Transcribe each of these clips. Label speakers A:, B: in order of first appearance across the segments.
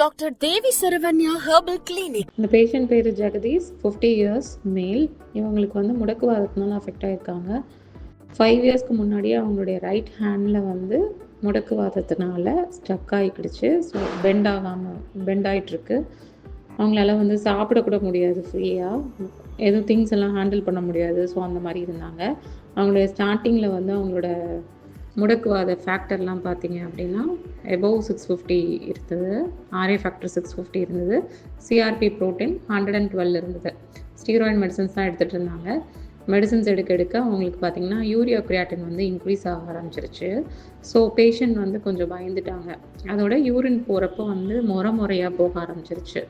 A: Doctor Devi Saravanya herbal clinic
B: இந்த patient பேர் Jagadish. Fifty years மேல் இவங்களுக்கு வந்து முடக்குவாதத்தினால அஃபெக்ட் ஆகிருக்காங்க ஃபைவ் இயர்ஸ்க்கு முன்னாடியே அவங்களுடைய ரைட் ஹேண்டில் வந்து முடக்குவாதத்தினால ஸ்டக் ஆகிக்கிடுச்சு ஸோ பெண்ட் ஆகாமல் பெண்ட் ஆகிட்டுருக்கு அவங்களால வந்து சாப்பிடக்கூட முடியாது ஃப்ரீயாக எதுவும் திங்ஸ் எல்லாம் ஹேண்டில் பண்ண முடியாது. ஸோ அந்த மாதிரி இருந்தாங்க. அவங்களுடைய ஸ்டார்டிங்கில் வந்து அவங்களோட முடக்குவாத ஃபேக்டர்லாம் பார்த்தீங்க அப்படின்னா எபோவ் சிக்ஸ் ஃபிஃப்டி இருந்தது. ஆர்ஏ ஃபேக்டர் சிக்ஸ் ஃபிஃப்டி இருந்தது. CRP protein hundred and twelve இருந்தது. ஸ்டீராய்டு மெடிசன்ஸ் தான் எடுத்துகிட்டு இருந்தாங்க. மெடிசன்ஸ் எடுக்க எடுக்க அவங்களுக்கு பார்த்தீங்கன்னா யூரியா கிரியாட்டின் வந்து இன்க்ரீஸ் ஆக ஆரம்பிச்சிருச்சு. ஸோ பேஷண்ட் வந்து கொஞ்சம் பயந்துட்டாங்க. அதோட யூரின் போகிறப்போ வந்து முறை முறையாக போக ஆரம்பிச்சிருச்சு.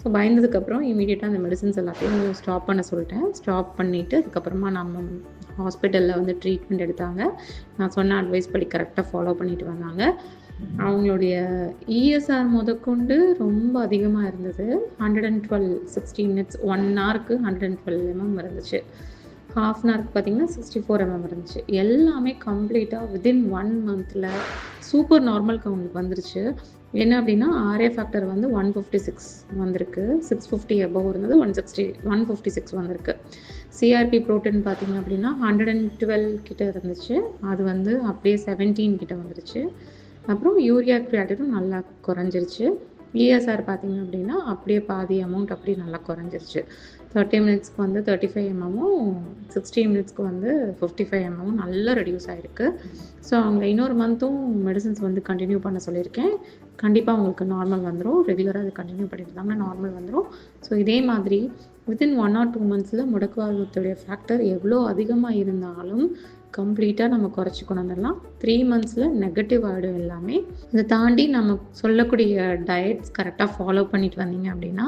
B: ஸோ பயந்ததுக்கப்புறம் இமீடியட்டாக அந்த மெடிசன்ஸ் எல்லாத்தையும் ஸ்டாப் பண்ண சொல்லிட்டேன். ஸ்டாப் பண்ணிவிட்டு அதுக்கப்புறமா நம்ம ஹாஸ்பிட்டலில் வந்து ட்ரீட்மெண்ட் எடுத்தாங்க. நான் சொன்ன அட்வைஸ் படி கரெக்டாக ஃபாலோ பண்ணிட்டு வந்தாங்க. அவங்களுடைய இஎஸ்ஆர் முதற்கொண்டு ரொம்ப அதிகமாக இருந்தது. Hundred and twelve sixty minutes one ஹவருக்கு ஹண்ட்ரட் அண்ட் டுவெல் எம்எம் இருந்துச்சு. ஹாஃப் அன் ஹவருக்கு பார்த்தீங்கன்னா சிக்ஸ்டி ஃபோர் எம்எம் இருந்துச்சு. எல்லாமே கம்ப்ளீட்டாக வித்தின் ஒன் மந்தில் சூப்பர் நார்மலுக்கு அவங்களுக்கு வந்துருச்சு. என்ன அப்படின்னா ஆர்ஏ ஃபேக்டர் வந்து ஒன் ஃபிஃப்டி சிக்ஸ் வந்திருக்கு. சிக்ஸ் ஃபிஃப்டி எபோவ் இருந்தது one sixty one fifty six வந்திருக்கு சிஆர்பி ப்ரோட்டீன் பார்த்தீங்க அப்படின்னா ஹண்ட்ரட் அண்ட் டுவெல் கிட்ட இருந்துச்சு. அது வந்து அப்படியே செவன்டீன் கிட்ட வந்துருச்சு. அப்புறம் யூரியா கிரியாட்டினும் நல்லா குறைஞ்சிருச்சு. இஎஸ்ஆர் பார்த்தீங்க அப்படின்னா அப்படியே பாதி அமௌண்ட் அப்படியே நல்லா குறைஞ்சிருச்சு. தேர்ட்டி மினிட்ஸ்க்கு வந்து தேர்ட்டி ஃபைவ் எம்எம்மும் சிக்ஸ்டி மினிட்ஸ்க்கு வந்து ஃபிஃப்டி ஃபைவ் எம்எம்மும் நல்லா ரெடியூஸ் ஆகிருக்கு ஸோ அவங்க இன்னொரு மந்த்தும் மெடிசன்ஸ் வந்து கண்டினியூ பண்ண சொல்லியிருக்கேன். கண்டிப்பாக அவங்களுக்கு நார்மல் வந்துடும் ரெகுலராக அது கண்டினியூ பண்ணியிருந்தாங்கன்னா நார்மல் வந்துடும் ஸோ இதே மாதிரி வித்தின் ஒன் ஆர் டூ மந்த்ஸில் முடக்குவாதத்துடைய ஃபேக்டர் எவ்வளோ அதிகமாக இருந்தாலும் கம்ப்ளீட்டாக நம்ம குறைச்சி கொண்டு வந்துடலாம் த்ரீ மந்த்ஸில் நெகட்டிவ் ஆகிடும் எல்லாமே. இதை தாண்டி நம்ம சொல்லக்கூடிய டயட்ஸ் கரெக்டாக ஃபாலோ பண்ணிட்டு வந்தீங்க அப்படின்னா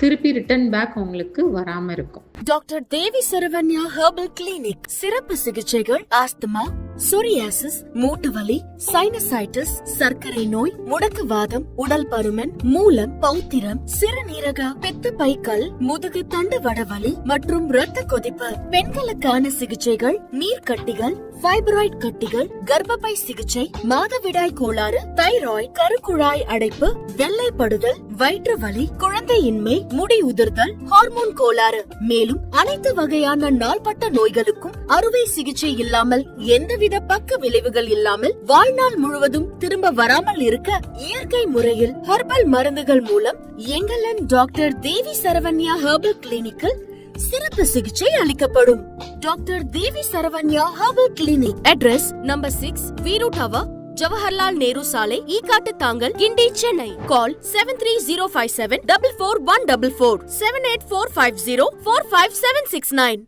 B: திருப்பி ரிட்டர்ன் பேக் உங்களுக்கு வராம இருக்கும்.
A: Doctor Devi Saravanya herbal clinic சிறப்பு சிகிச்சைகள் ஆஸ்துமா சொரியாசிஸ் மூட்டு வலி சைனசைட்டிஸ் சர்க்கரை நோய் முடக்குவாதம் உடல் பருமன் மூலம் பௌத்திரம் சிறுநீர் சிறுநீரக பித்த பைக்கல் முதுகு தண்டு வடவலி மற்றும் இரத்த கொதிப்பு. பெண்களுக்கான சிகிச்சைகள் நீர்க்கட்டிகள் ஃபைப்ராய்டு கட்டிகள் கர்ப்பப்பை சிகிச்சை மாதவிடாய் கோளாறு தைராய்டு கருக்குழாய் அடைப்பு வெள்ளைப்படுதல் வயிற்று வலி குழந்தையின்மை முடி உதிர்தல் ஹார்மோன் கோளாறு. மேலும் அனைத்து வகையான நாள்பட்ட நோய்களுக்கும் அறுவை சிகிச்சை இல்லாமல் எந்தவித பக்க விளைவுகள் இல்லாமல் வாழ்நாள் முழுவதும் திரும்ப வராமல் இருக்க இயற்கை முறையில் ஹெர்பல் மருந்துகள் மூலம் எங்களன் டாக்டர் தேவி சரவண்யா ஹெர்பல் கிளினிக்கில் சிறப்பு சிகிச்சை அளிக்கப்படும். Doctor Devi Saravanya herbal clinic. Address number six Veeru tower Jawaharlal Nehru சாலை Ekkaduthangal Guindy Chennai. Call seven three zero five seven double four one double four seven eight four five zero four five seven six nine.